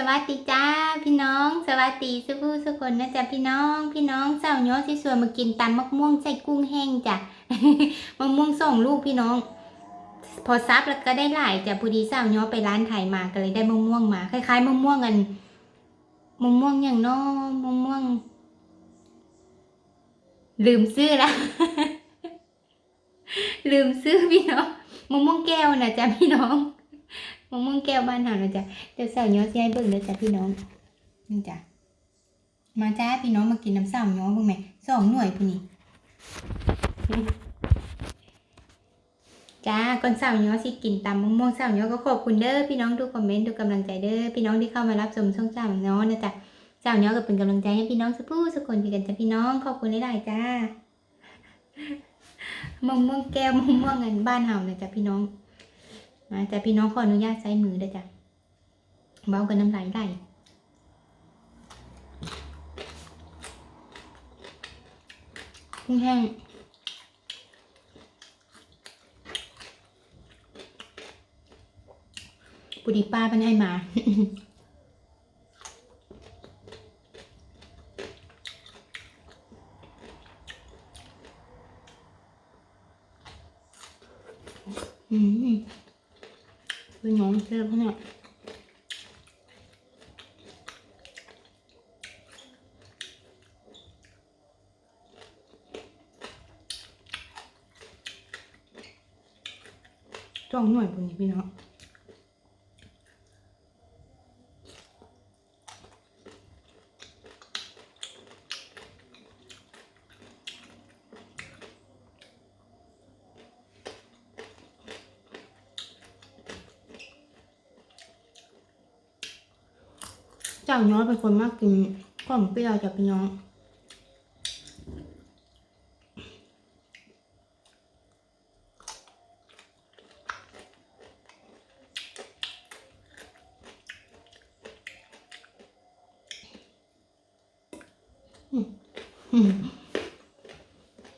สวัสดีจ้าพี่น้อง สวัสดีสุภูสุคนนะจ๊ะพี่น้อง พี่น้องสาวย้อที่สวนมากินตำมะม่วงใส่กุ้งแห้งจ้ะมะม่วงส่งลูกพี่น้อง พอซับแล้วก็ได้หลายจ้ะพอดีสาวย้อไปร้านไทยมาก็เลยได้มะม่วงมาคล้ายๆมะม่วงกันมะม่วงอย่างน้อมะม่วง ลืมซื้อละลืมซื้อพี่น้องมะม่วงแก้วนะจ๊ะพี่น้อง มะม่วงแก้วบ้านเรานะจ๊ะเดี๋ยวสาวย้อสิให้เบิ่งเด้อจ้ะพี่น้องนี่จ้ะมาจ้าพี่น้องมากินน้ำสาวย้อเบิ่งแหม่สองหน่วยพุ่นนี่จ้าก่อนสาวย้อสิกินตำมะม่วงสาวย้อก็ขอบคุณเด้อพี่น้องทุกคอมเมนต์ทุกกำลังใจเด้อพี่น้องที่เข้ามารับชมช่องสาวย้อนะจ๊ะสาวย้อก็เป็นกำลังใจให้พี่น้องสักผู้สักคนที่กันจ้ะพี่น้องขอบคุณหลายๆจ้ามะม่วงแก้วมะม่วงเงินบ้านเฮานะจ๊ะพี่น้อง มาจ้ะพี่น้องขออนุญาตใช้มือเด้จ้ะเบากันน้ำลายไหลกุ้งแห้งปุดีป้าเพันให้มาอืม เป็นน้องเชื่อพเนี่ยจ้องหน่วยบนนี้พี่น้อง เจ้าน้อยเป็นคนมากกินของเปรี้ยวจากพี่น้อง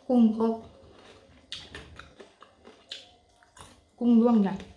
กุ้งก็กุ้งร่วงใหญ่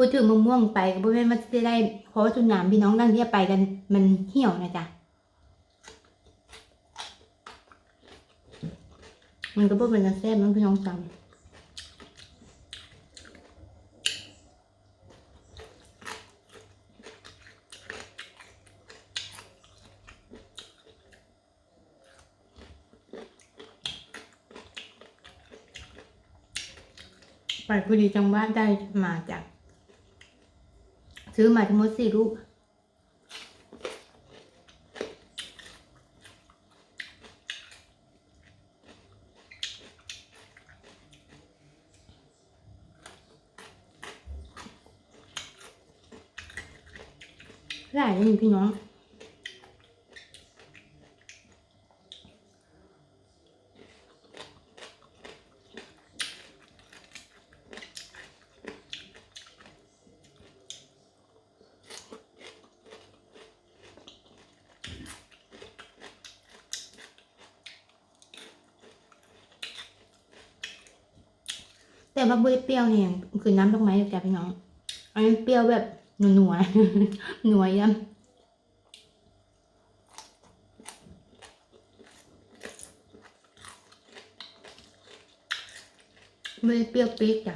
พูดถึงมะม่วงไปก็บ่แม่นว่าจะได้เพราะว่าจุนหนามพี่น้องนั่งเรียไปกันมันเหี่ยวนะจ๊ะมันก็บ่เป็นแซ่บน้องพี่น้องจำไปพอดีจังหวะได้มาจาก ซื้อมาทั้งหมดสี่ลูกหลายเลยพี่น้อง แต่ว่าบุ้ยเปรี้ยวเนี่ยคือน้ำดอกไม้จ้ะพี่น้อง อันนี้เปรี้ยวแบบหนัวหนัวๆยังไม่ได้เปรี้ยวปี๊ดจ้ะ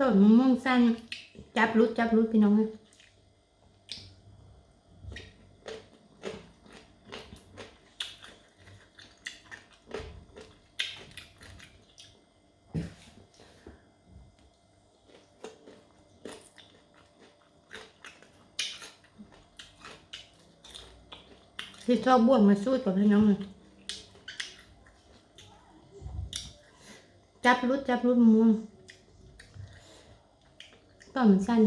ต้นมะม่วงสั้นจับรุดจับรุดพี่น้องเลยที่ชอบบวนมาสู้กับพี่น้องเลยจับรุดจับรุดมะม่วง ก็มันสั้น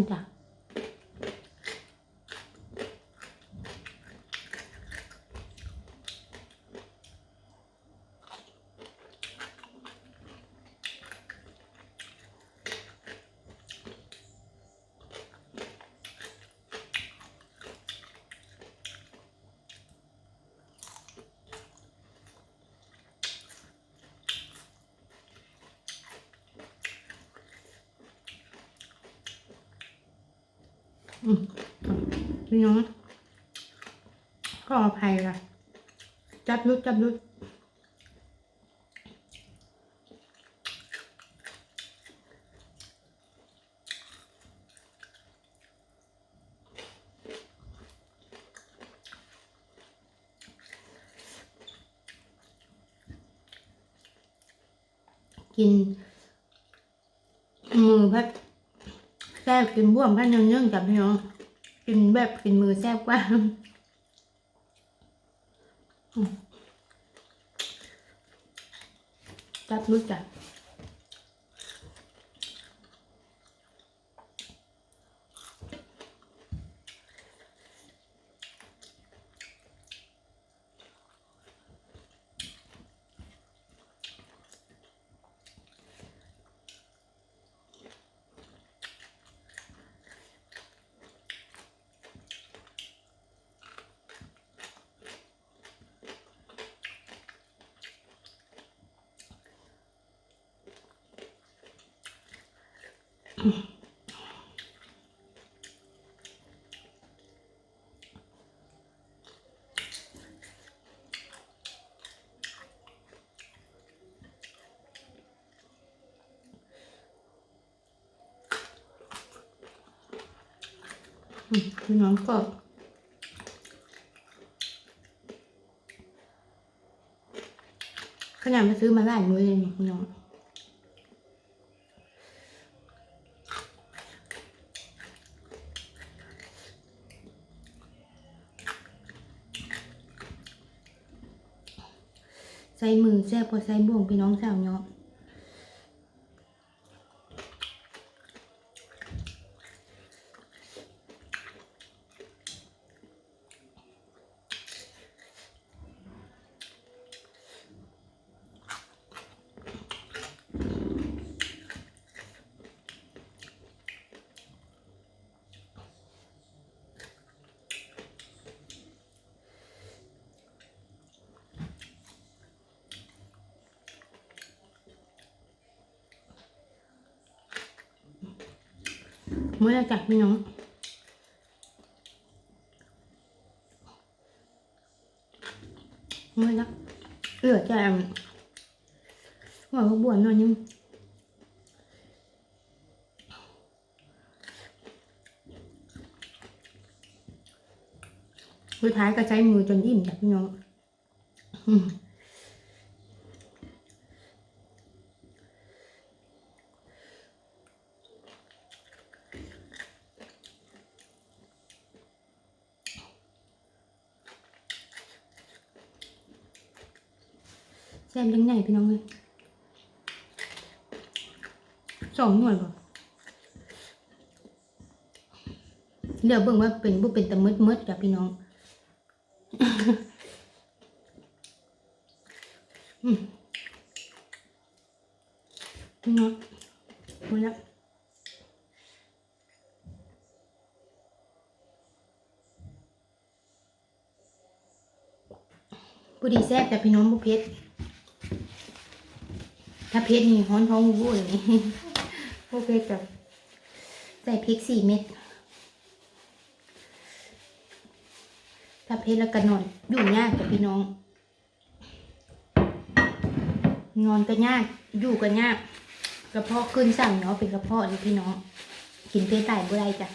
พี่น้องก็อภัยละจับรุดจับรุดกินมือพัด แซ่บกินบ่วงพันเนื่องๆกับพี่น้องกินแบบกินมือแซ่บกว่าจับรู้จัก พี่น้องก็ขนาดมาซื้อมาหลายมื้อเลยเนี่ยพี่น้อง ใส่มือแซ่บพอใส่บ่วงพี่น้องสาวเนาะ เมื่อจากพี่น้องเมื่อละเอือจะหัวเขาบวนหน่อยนึงสุดท้ายก็ใช้มือจนยิ้มจ้ะพี่น้อง ซ่บยังไงพี่น้องเลยสองหน่วยบ่เดี๋ยวเบิ่งว่าเป็นบ่เป็นตะมืดมืดๆจ้ะพี่น้องอืมพี่น้องหมดแล้วพอดีแซ่บแต่พี่น้องบ่เผ็ด ถ้าเผ็ดนี่ฮ้อนท้องวูบเลยพวกเผ็ดแบบใส่พริกสี่เม็ดถ้าเผ็ดแล้วก็นอนอยู่ยากกับพี่น้อง นอนก็ยากอยู่ก็ยากกระเพาะขึ้นสั่งเนาะเป็นกระเพาะนี่พี่น้อง กินเผ็ดตายบ่ได้จ้ะ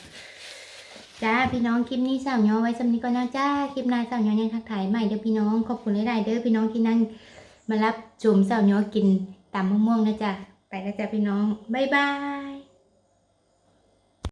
จ้าพี่น้องคลิปนี้สาวย้อไว้สำนี้ก่อนนะจ้าคลิปหน้าสาวย้อยังทักทายใหม่เด้อพี่น้องขอบคุณหลายๆเด้อพี่น้องที่นั่งมารับชมสาวย้อกิน ตำมะม่วงนะจ๊ะ ไปแล้วจ้ะพี่น้อง บ๊ายบาย